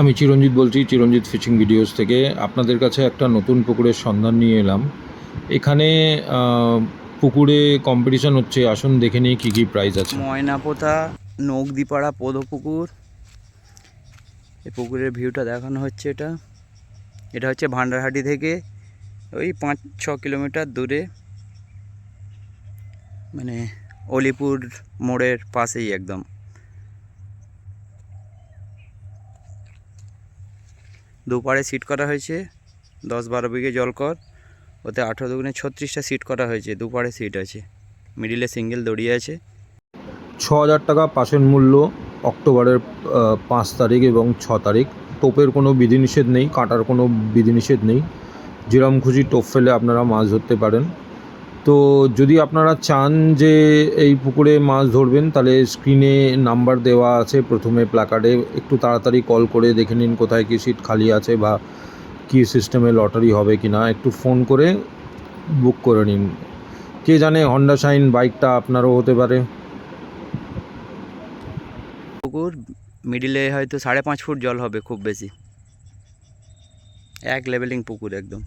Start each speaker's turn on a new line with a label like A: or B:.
A: আমি চিরঞ্জিত বলছি, চিরঞ্জিত fishing videos থেকে। আপনাদের কাছে একটা নতুন পুকুরের সন্ধান নিয়ে এলাম। এখানে পুকুরে কম্পিটিশন হচ্ছে। আসুন দেখে নিই কী কী প্রাইজ আছে।
B: ময়নাপোতা নগদিপাড়া পদপুকুর। এই পুকুরের ভিউটা দেখানো হচ্ছে এটা। এটা হচ্ছে ভান্ডারহাটি থেকে ওই পাঁচ, ছ কিলোমিটার দূরে। মানে অলিপুর মোড়ের পাশেই একদম। দুপারে সিট করা হয়েছে, দশ বারো বিঘে জলকর ওতে আঠেরো দুগুণে ছত্রিশটা সিট করা হয়েছে দুপারে সিট আছে, মিডিলে সিঙ্গেল দড়িয়ে আছে।
A: ছ হাজার টাকা পাশের মূল্য, অক্টোবরের পাঁচ তারিখ এবং ছ তারিখ। টোপের কোনো বিধিনিষেধ নেই, কাটার কোনো বিধিনিষেধ নেই। যেরম খুশি টোপ ফেলে আপনারা মাছ ধরতে পারেন। তো যদি আপনারা চান যে এই পুকুরে মাছ ধরবেন, তাহলে স্ক্রিনে নাম্বার দেওয়া আছে। প্রথমে প্ল্যাকার্ডে একটু তাড়াতাড়ি কল করে দেখে নিন কোথায় কী সিট খালি আছে বা কী সিস্টেমে লটারি হবে কি না একটু ফোন করে বুক করে নিন। কে জানে হন্ডা শাইন বাইকটা আপনারও হতে পারে।
B: পুকুর মিডিলে হয়তো সাড়ে পাঁচ ফুট জল হবে খুব বেশি। এক লেভেলিং পুকুর একদম।